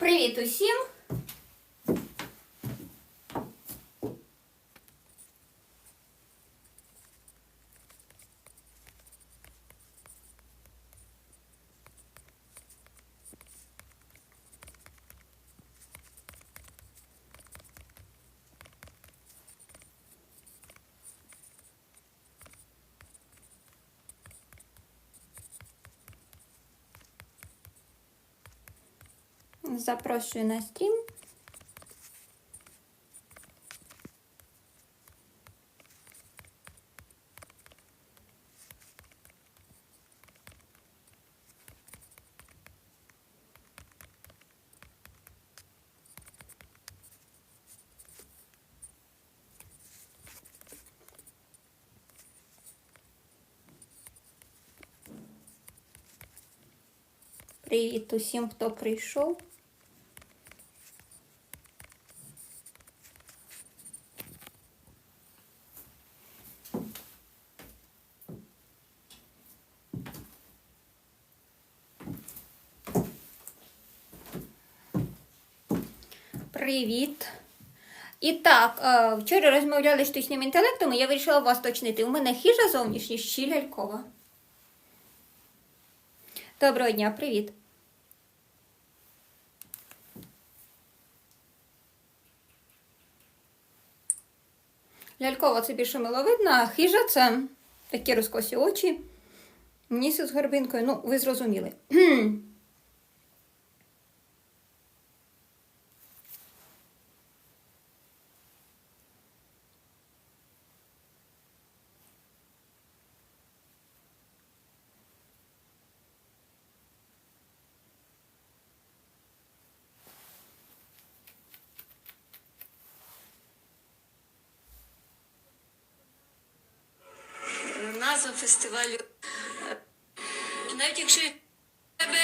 Привіт усім! Запрошую на стрім. Привіт усім, хто прийшов. Привіт. І так, е, вчора розмовляли з штучним інтелектом, і я вирішила вас точнити. У мене хижа зовнішність чи лялькова. Доброго дня, привіт. Лялькова це більше миловидна, а хижа це такі розкосі очі. Ніс з горбинкою, ну, ви зрозуміли. Е, Навіть якщо тебе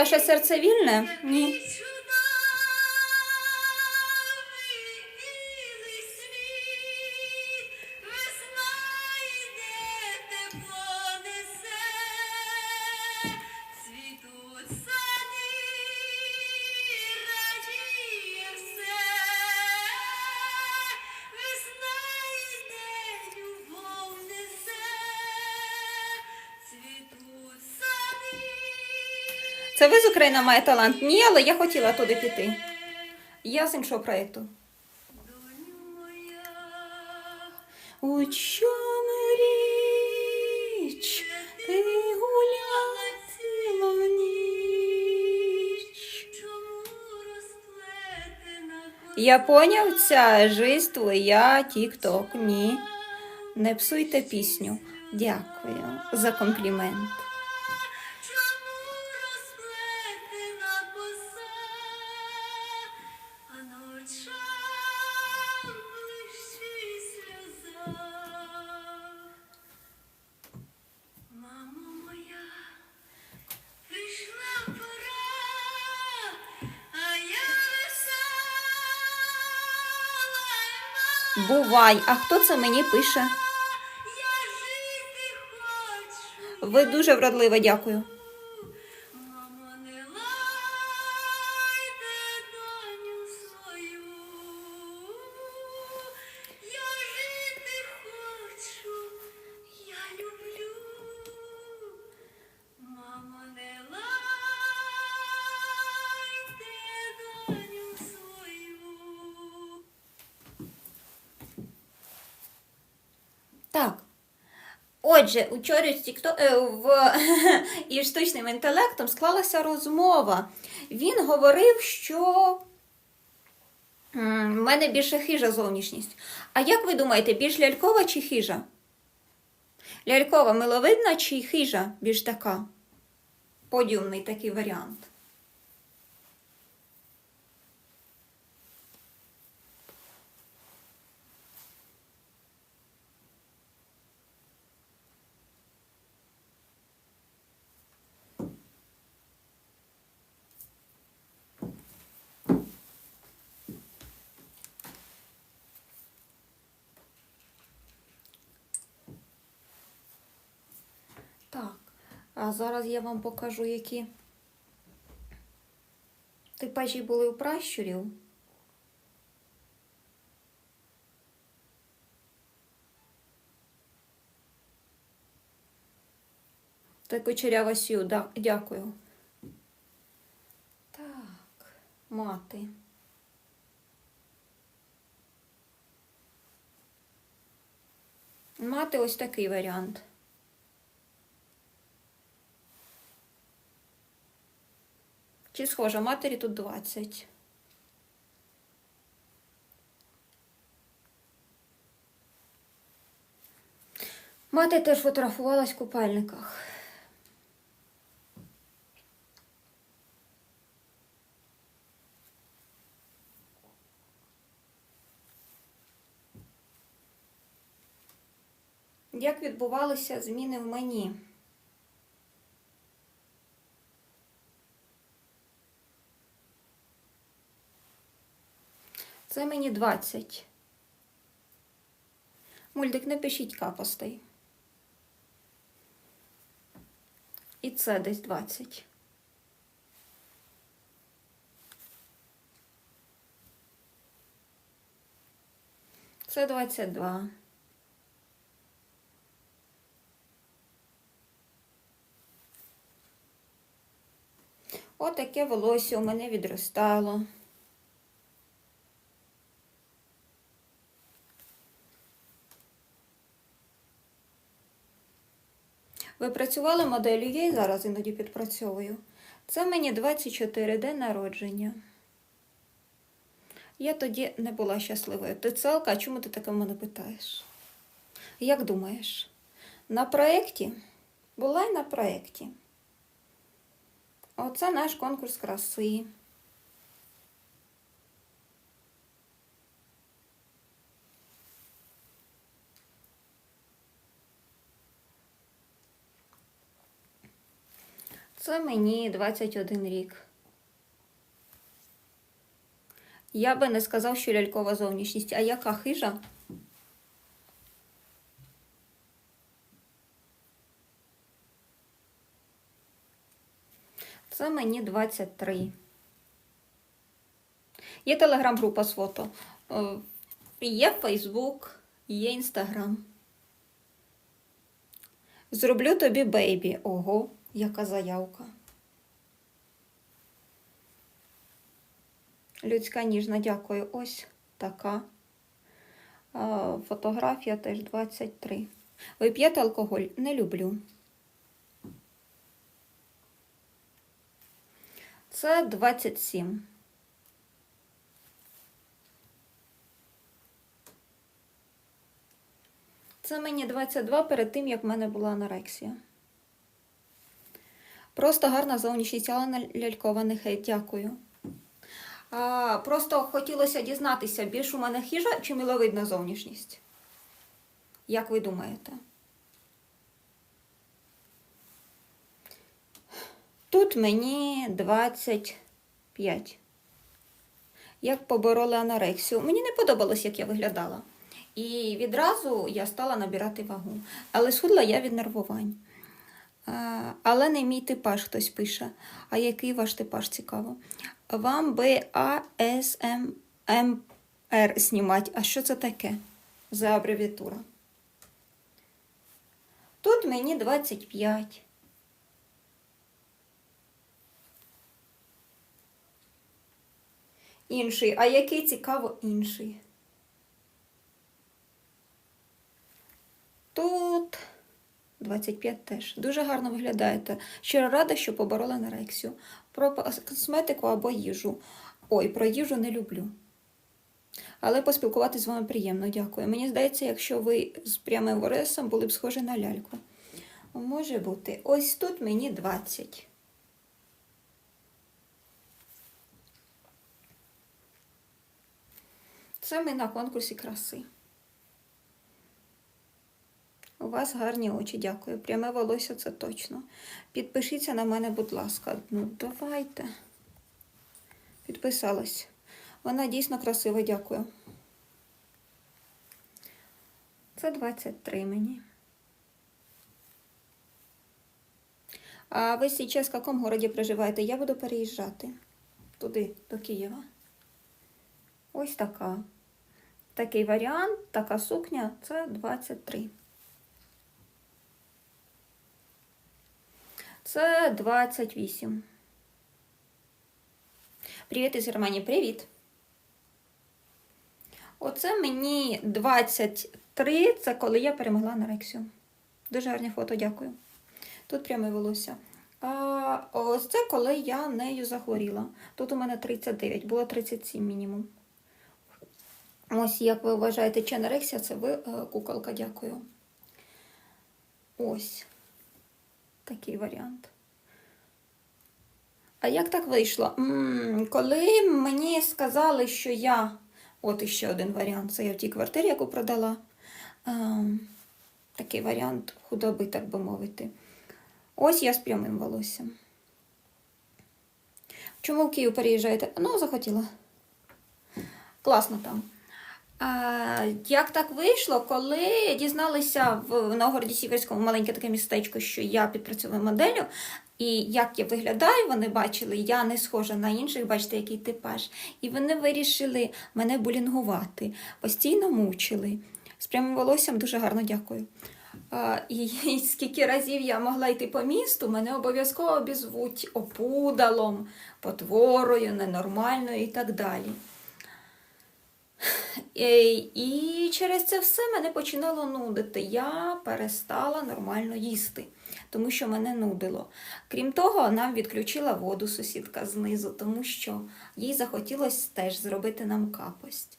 Ваше серце вільне? Ні. Це ви з України має талант? Ні, але я хотіла туди піти. Я з іншого проєкту. У чому річ? Ти гуляла ніч. Я поняв, ця жизнь твоя тік-ток. Ні. Не псуйте пісню. Дякую за комплімент. Бувай, а хто це мені пише? Ви дуже вродлива, дякую. Отже, учора е, в, із штучним інтелектом склалася розмова. Він говорив, що в мене більше хижа зовнішність. А як ви думаєте, більш лялькова чи хижа? Лялькова миловидна чи хижа більш така? Подіумний такий варіант. Так, а зараз я вам покажу, які типажі були у пращурів. Так, кучерява сю, да, дякую. Так, мати. Мати ось такий варіант. Чи схожа матері тут 20. Мати теж фотографувалась в купальниках. Як відбувалися зміни в мені? Це мені 20. Мультик, не пишіть капостей. І це десь 20. Це 22. Отаке волосся у мене відростало. Ви працювали моделлю, я і зараз іноді підпрацьовую. Це мені 24 день народження. Я тоді не була щасливою. Ти целка, а чому ти таке мене питаєш? Як думаєш? На проєкті? Була й на проєкті. Оце наш конкурс краси. Це мені 21 рік. Я би не сказав, що лялькова зовнішність, а яка хижа? Це мені 23. Є телеграм-група з фото. Е, Є Фейсбук, є Інстаграм. Зроблю тобі бейбі. Ого, яка заявка. Людська ніжна, дякую. Ось така. Фотографія теж 23. Ви п'єте алкоголь? Не люблю. Це 27. Це мені 22 перед тим, як в мене була анорексія. Просто гарна зовнішність, але не лялькова не хейт. Дякую. А, просто хотілося дізнатися, більш у мене хижа чи миловидна зовнішність? Як ви думаєте? Тут мені 25. Як побороли анорексію. Мені не подобалось, як я виглядала. І відразу я стала набирати вагу. Але схудла я від нервувань. А, але не мій типаж, хтось пише. А який ваш типаж цікаво? Вам би АСМР знімати. А що це таке за абревіатура? Тут мені 25. Інший. А який цікаво інший? Тут 25 теж. Дуже гарно виглядаєте. Щиро рада, що поборола анорексію. Про косметику або їжу. Ой, про їжу не люблю. Але поспілкуватися з вами приємно, дякую. Мені здається, якщо ви з прямим воресом були б схожі на ляльку. Може бути. Ось тут мені 20. Це ми на конкурсі краси. У вас гарні очі, дякую. Пряме волосся це точно. Підпишіться на мене, будь ласка. Ну, давайте. Підписалась. Вона дійсно красива, дякую. Це 23 мені. А ви зараз в якому городі проживаєте? Я буду переїжджати туди, до Києва. Ось така. Такий варіант, така сукня це 23. Це 28. Привіт із Германії. Привіт. Оце мені 23, це коли я перемогла анорексію. Дуже гарне фото, дякую. Тут пряме волосся. А ось це коли я нею захворіла. Тут у мене 39, було 37 мінімум. Ось, як ви вважаєте, чи анорексія, це ви е, куколка, дякую. Ось такий варіант. А як так вийшло? М, Коли мені сказали, що я. От іще один варіант. Це я в тій квартирі, яку продала. Ем, такий варіант худоби, так би мовити. Ось я з прямим волоссям. Чому в Київ переїжджаєте? Ну, захотіла. Класно там. Як так вийшло, коли дізналися в Новгороді Сіверському маленьке таке містечко, що я підпрацьовую моделлю, і як я виглядаю, вони бачили, я не схожа на інших, бачите, який типаж. І вони вирішили мене булінгувати, постійно мучили. З прямим волоссям дуже гарно дякую. І скільки разів я могла йти по місту, мене обов'язково обізвуть опудалом, потворою, ненормальною і так далі. Е, І через це все мене починало нудити. Я перестала нормально їсти, тому що мене нудило. Крім того, нам відключила воду сусідка знизу, тому що їй захотілося теж зробити нам капость.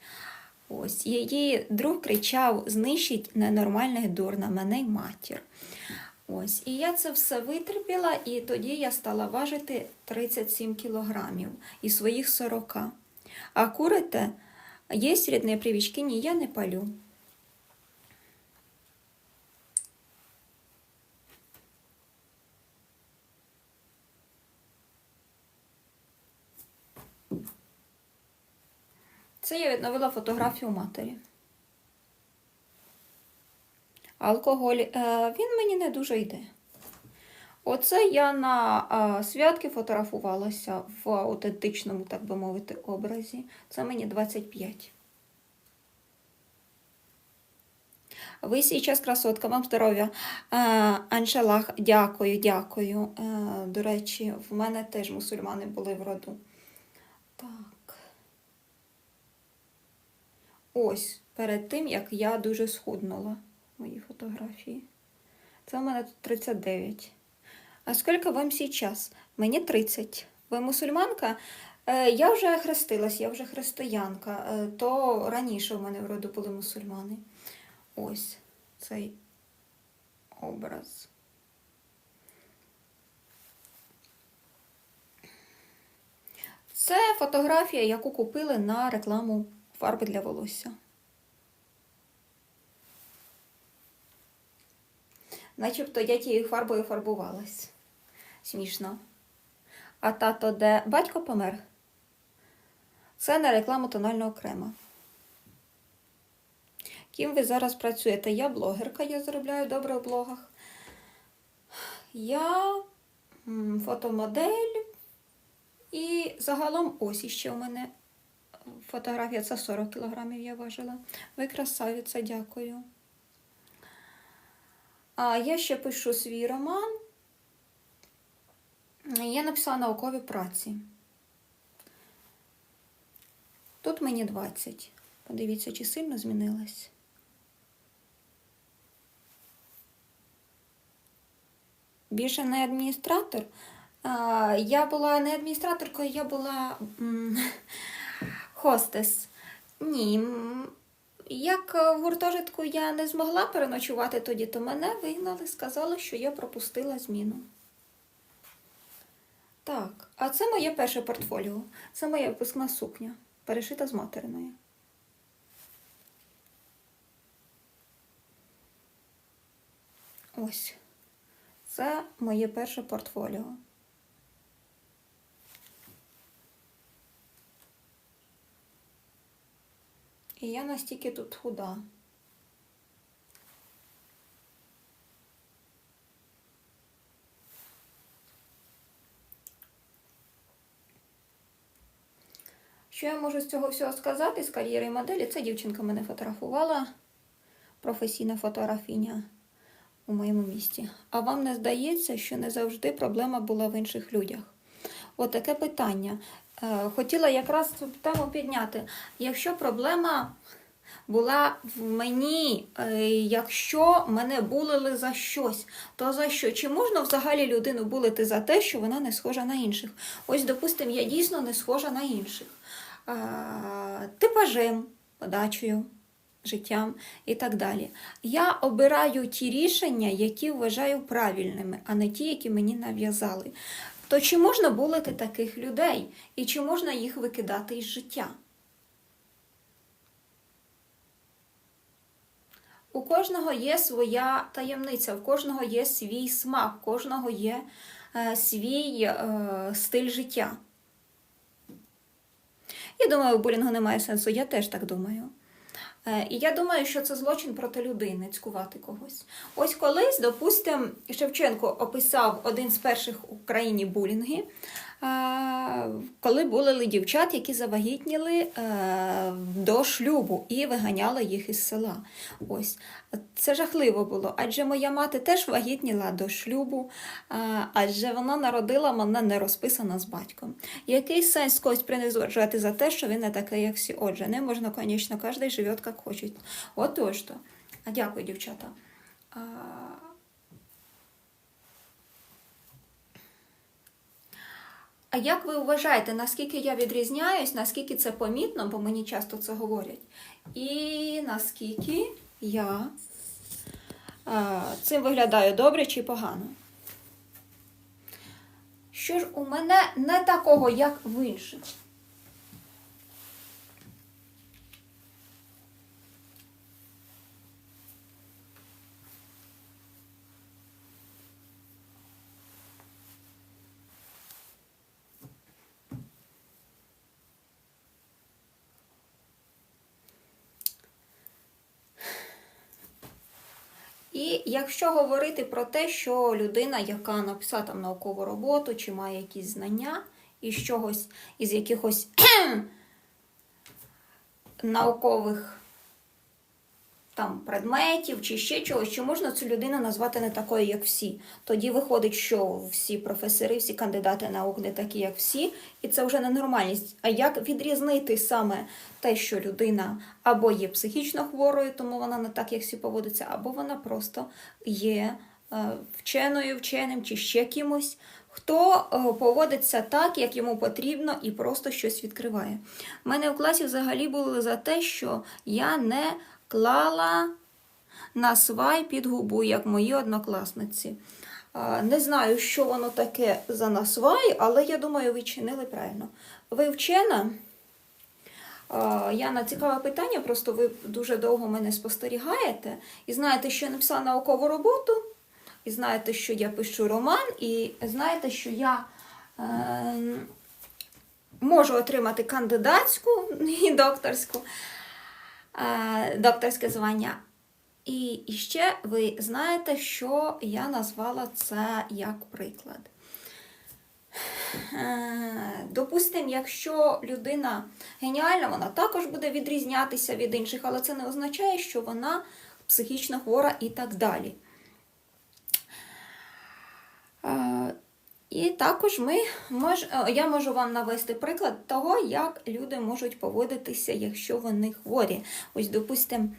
Ось її друг кричав: знищить ненормальних дурна, мене й матір. Ось, і я це все витерпіла, і тоді я стала важити 37 кілограмів із своїх 40. А курите, є рідні привічки, ні, я не палю. Це я відновила фотографію матері. Алкоголь, е, він мені не дуже йде. Оце я на святки фотографувалася в аутентичному, так би мовити, образі. Це мені 25. Ви сейчас красотка, вам здоров'я. Е, Аншелах, дякую, дякую. Е, до речі, в мене теж мусульмани були в роду. Так. Ось, перед тим, як я дуже схуднула мої фотографії. Це у мене тут 39. А скільки вам зараз? Мені 30. Ви мусульманка? Е, я вже хрестилась, я вже християнка. Е, то раніше в мене в роду були мусульмани. Ось цей образ. Це фотографія, яку купили на рекламу фарби для волосся. Начебто я тією фарбою фарбувалась. Смішно. А тато де батько помер? Це на рекламу тонального крема. Ким ви зараз працюєте? Я блогерка, я заробляю добре в блогах. Я фотомодель. І загалом ось іще у мене фотографія. Це 40 кілограмів я важила. Ви красавиця, дякую. А я ще пишу свій роман. Я написала наукові праці. Тут мені 20. Подивіться, чи сильно змінилась. більше не адміністратор. Я була не адміністраторкою, я була хостес. Ні. Як е, в гуртожитку я не змогла переночувати тоді, то мене вигнали, сказали, що я пропустила зміну. Так, а це моє перше портфоліо. Це моя випускна сукня, перешита з материною. Ось. Це моє перше портфоліо. І я настільки тут худа. Що я можу з цього всього сказати з кар'єри моделі? Це дівчинка мене фотографувала, професійна фотографіня у моєму місті. А вам не здається, що не завжди проблема була в інших людях? От питання. Е, Хотіла якраз цю тему підняти. Якщо проблема була в мені, е, якщо мене булили за щось, то за що? Чи можна взагалі людину булити за те, що вона не схожа на інших? Ось, допустимо, я дійсно не схожа на інших. Е, Типажем, подачею, життям і так далі. Я обираю ті рішення, які вважаю правильними, а не ті, які мені нав'язали. То чи можна булити таких людей? І чи можна їх викидати із життя? У кожного є своя таємниця, у кожного є свій смак, у кожного є е, свій е, стиль життя. Я думаю, у булінгу немає сенсу, я теж так думаю. Е, І я думаю, що це злочин проти людини, цькувати когось. Ось колись, допустимо, Шевченко описав один з перших в Україні булінги, коли булили дівчат, які завагітніли е, до шлюбу і виганяли їх із села. Ось це жахливо було. Адже моя мати теж вагітніла до шлюбу, адже вона народила мене не розписана з батьком. Який сенс когось принижувати за те, що він не такий, як всі? Отже, не можна, звісно, кожен живе, як хоче. Отож то. Дякую, дівчата. А... Як ви вважаєте, наскільки я відрізняюсь, наскільки це помітно, бо мені часто це говорять, і наскільки я а, цим виглядаю добре чи погано? Що ж у мене не такого, як в інших? Якщо говорити про те, що людина, яка написала там наукову роботу, чи має якісь знання із чогось, із якихось наукових там предметів чи ще чогось, чи можна цю людину назвати не такою, як всі. Тоді виходить, що всі професори, всі кандидати наук не такі, як всі, і це вже ненормальність. А як відрізнити саме те, що людина або є психічно хворою, тому вона не так, як всі поводиться, або вона просто є е, вченою, вченим чи ще кимось, хто е, поводиться так, як йому потрібно, і просто щось відкриває. У мене в класі взагалі були за те, що я не клала на свай під губу, як мої однокласниці. Не знаю, що воно таке за насвай, але я думаю, ви чинили правильно. Ви вчена? А, Яна, цікаве питання, просто ви дуже довго мене спостерігаєте і знаєте, що я написала наукову роботу, і знаєте, що я пишу роман, і знаєте, що я е, можу отримати кандидатську і докторську, докторське звання. І, і ще ви знаєте, що я назвала це як приклад. Е, Допустимо, якщо людина геніальна, вона також буде відрізнятися від інших, але це не означає, що вона психічно хвора і так далі. І також ми мож, е, я можу вам навести приклад того, як люди можуть поводитися, якщо вони хворі. Ось, допустимо,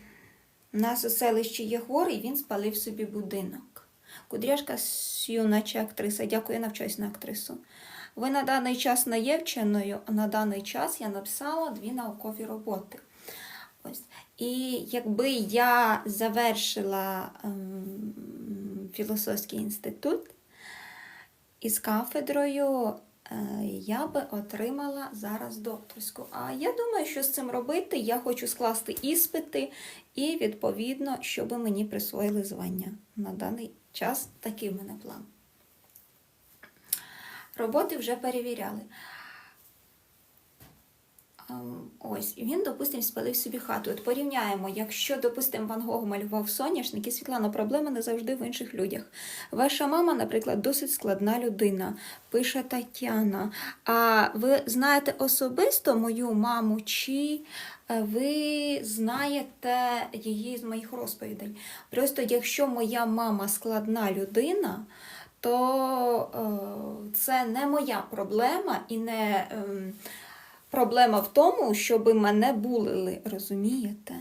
у нас у селищі є хворий, він спалив собі будинок. Кудряшка Сью, наче актриса. Дякую, я навчаюсь на актрису. Ви на даний час не є вченою, а на даний час я написала дві наукові роботи. Ось. І якби я завершила ем, філософський інститут із кафедрою, е, я би отримала зараз докторську. А я думаю, що з цим робити. Я хочу скласти іспити і, відповідно, щоб мені присвоїли звання. На даний час такий в мене план. Роботи вже перевіряли. Ем, Ось, він, допустимо, спалив собі хату. От порівняємо, якщо, допустимо, Ван Гог малював соняшник, і Світлана, проблема не завжди в інших людях. Ваша мама, наприклад, досить складна людина, пише Тетяна. А ви знаєте особисто мою маму, чи е, ви знаєте її з моїх розповідей? Просто якщо моя мама складна людина, то е, це не моя проблема і не. ем, Проблема в тому, щоб мене булили, розумієте?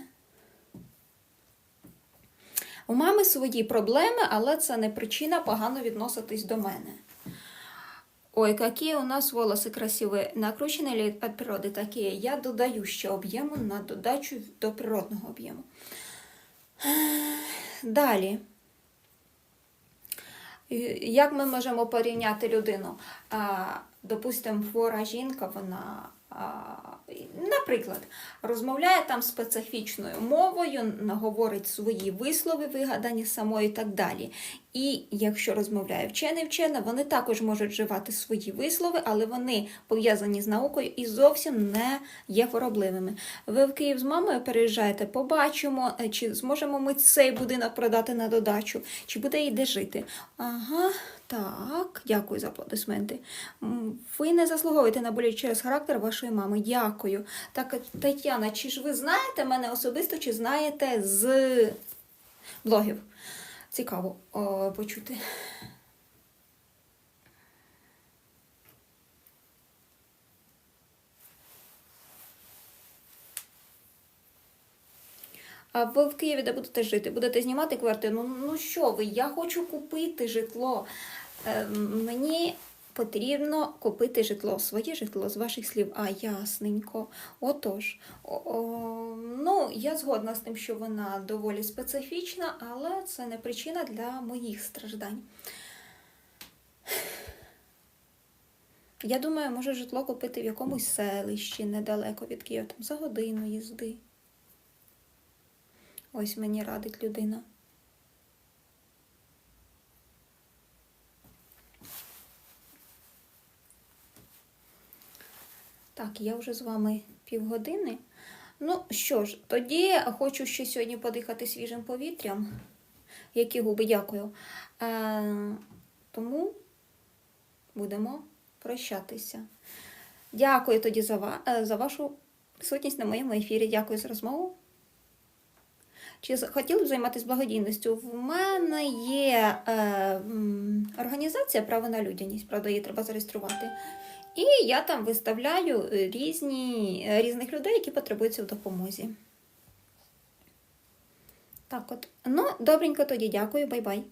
У мами свої проблеми, але це не причина погано відноситись до мене. Ой, які у нас волоси красиві. Накручені від природи такі? Я додаю ще об'єму на додачу до природного об'єму. Далі. Як ми можемо порівняти людину? Допустимо, хвора жінка, вона, наприклад, розмовляє там специфічною мовою, говорить свої вислови, вигадані самою і так далі. І якщо розмовляє вчений вчена, вони також можуть вживати свої вислови, але вони пов'язані з наукою і зовсім не є хворобливими. Ви в Київ з мамою переїжджаєте, побачимо, е, чи зможемо ми цей будинок продати на додачу, чи буде і де жити. Ага, так, дякую за аплодисменти. Ви не заслуговуєте на болі через характер вашої мами. Дякую. Так, Тетяна, чи ж ви знаєте мене особисто, чи знаєте з блогів? Цікаво о, почути. А ви в Києві де будете жити? Будете знімати квартиру? Ну, ну що ви? Я хочу купити житло. Е, мені потрібно купити житло, своє житло з ваших слів. А, ясненько. Отож, о, о, ну, я згодна з тим, що вона доволі специфічна, але це не причина для моїх страждань. Я думаю, може житло купити в якомусь селищі недалеко від Києва, там за годину їзди. Ось мені радить людина. Так, я вже з вами півгодини. Ну що ж, тоді хочу ще сьогодні подихати свіжим повітрям. Які губи, дякую. Е, тому будемо прощатися. Дякую тоді за, ва- е, за вашу присутність на моєму ефірі. Дякую за розмову. Чи хотіли б займатися благодійністю? В мене є е, організація право на людяність, правда, її треба зареєструвати. І я там виставляю е, різні, е, різних людей, які потребуються в допомозі. Так от. Ну, добренько тоді дякую, бай-бай.